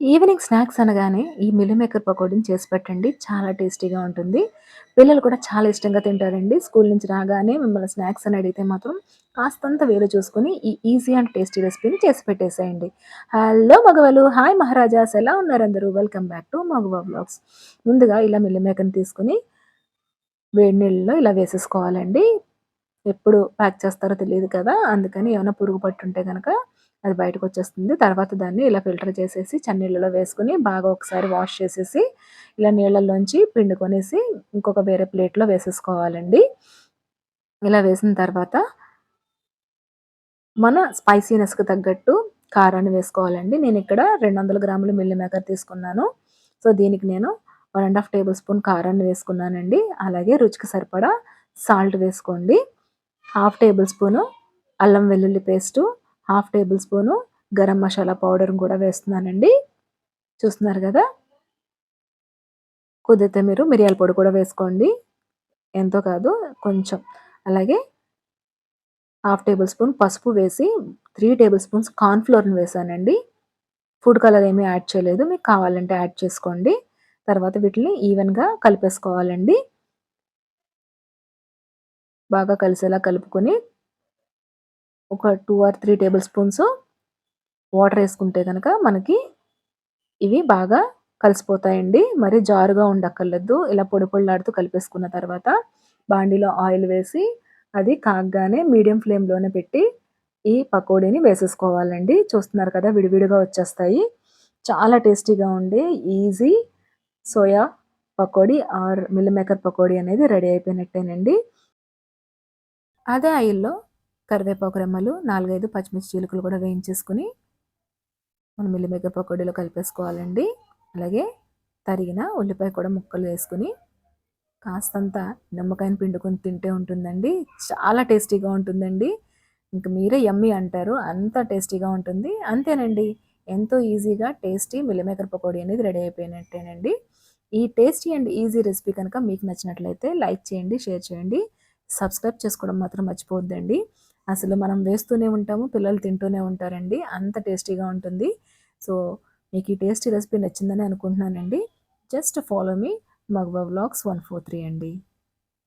Evening snacks అనగానే ఈ meal maker పకోడీని చేసి పెట్టండి. చాలా టేస్టీగా ఉంటుంది. పిల్లలు కూడా చాలా ఇష్టంగా తింటారండి. స్కూల్ నుంచి రాగానే మిమ్మల్ని స్నాక్స్ అని అడిగితే మాత్రం కాస్తంత వేలు చూసుకొని ఈ ఈజీ అండ్ టేస్టీ రెసిపీని చేసి పెట్టేసేయండి. హలో మగవాళ్ళు, హాయ్ మహారాజాస్ ఎలా ఉన్నారు అందరూ? Welcome back to Magava vlogs ముందుగా ఇలా మిల్ మేకర్‌ని తీసుకొని వేడి నీళ్ళలో ఇలా వేసేసుకోవాలండి. ఎప్పుడు ప్యాక్ చేస్తారో తెలియదు కదా! అందుకని ఏమైనా పురుగు పట్టుంటే కనుక అది బయటకు వచ్చేస్తుంది తర్వాత దాన్ని ఇలా ఫిల్టర్ చేసేసి చన్నీళ్ళలో వేసుకుని బాగా ఒకసారి వాష్ చేసేసి ఇలా నీళ్ళల్లోంచి పిండుకొనేసి ఇంకొక వేరే ప్లేట్లో వేసేసుకోవాలండి. ఇలా వేసిన తర్వాత మన స్పైసీనెస్కి తగ్గట్టు కారాన్ని వేసుకోవాలండి. నేను ఇక్కడ రెండు వందల గ్రాములు మిల్లి మేకర్ తీసుకున్నాను. సో దీనికి నేను one and half table spoon కారాన్ని వేసుకున్నానండి. అలాగే రుచికి సరిపడా సాల్ట్ వేసుకోండి. హాఫ్ టేబుల్ స్పూను అల్లం వెల్లుల్లి paste half table spoon garam masala powder కూడా వేస్తున్నానండి. చూస్తున్నారు కదా? కుదిరితే మీరు మిరియాల పొడి కూడా వేసుకోండి. ఎంతో కాదు కొంచెం. అలాగే హాఫ్ టేబుల్ స్పూన్ పసుపు వేసి త్రీ టేబుల్ స్పూన్స్ కార్న్ఫ్లోర్ని వేసానండి. ఫుడ్ కలర్ ఏమీ యాడ్ చేయలేదు మీకు కావాలంటే యాడ్ చేసుకోండి. తర్వాత వీటిని ఈవెన్గా కలిపేసుకోవాలండి. బాగా కలిసేలా కలుపుకొని ఒక two or three table spoons water వేసుకుంటే కనుక మనకి ఇవి బాగా కలిసిపోతాయండి. మరి జారుగా ఉండక్కర్లేదు. ఇలా పొడి పొడిలాడుతూ కలిపేసుకున్న తర్వాత బాండీలో ఆయిల్ వేసి అది కాగ్గానే మీడియం ఫ్లేమ్లోనే పెట్టి ఈ పకోడీని వేసేసుకోవాలండి. చూస్తున్నారు కదా విడివిడిగా వచ్చేస్తాయి. చాలా టేస్టీగా ఉండే easy soya pakodi or meal maker pakodi అనేది రెడీ అయిపోయినట్టేనండి. అదే ఆయిల్లో కరివేపాకు రెమ్మలు నాలుగైదు పచ్చిమిర్చి చీలుకలు కూడా వేయించేసుకుని మనం మిల్లిమెగ్గ పకోడీలో కలిపేసుకోవాలండి. అలాగే తరిగిన ఉల్లిపాయ కూడా ముక్కలు వేసుకుని కాస్తంత నిమ్మకాయని పిండుకొని తింటే ఉంటుందండి. చాలా టేస్టీగా ఉంటుందండి. ఇంకా మీరే యమ్మీ అంటారు. అంత టేస్టీగా ఉంటుంది. అంతేనండి. ఎంతో ఈజీగా టేస్టీ మిల్లిమేకర్ పకోడీ అనేది రెడీ అయిపోయినట్టేనండి. ఈ టేస్టీ అండ్ ఈజీ రెసిపీ కనుక మీకు నచ్చినట్లయితే లైక్ చేయండి షేర్ చేయండి. సబ్స్క్రైబ్ చేసుకోవడం మాత్రం మర్చిపోవద్దండి. అసలు మనం వేస్తూనే ఉంటాము పిల్లలు తింటూనే ఉంటారండి. అంత టేస్టీగా ఉంటుంది. సో మీకు ఈ టేస్టీ రెసిపీ నచ్చిందని అనుకుంటున్నానండి. జస్ట్ ఫాలో మీ మగ్వా బ్లాగ్స్ వన్ ఫోర్ త్రీ అండి.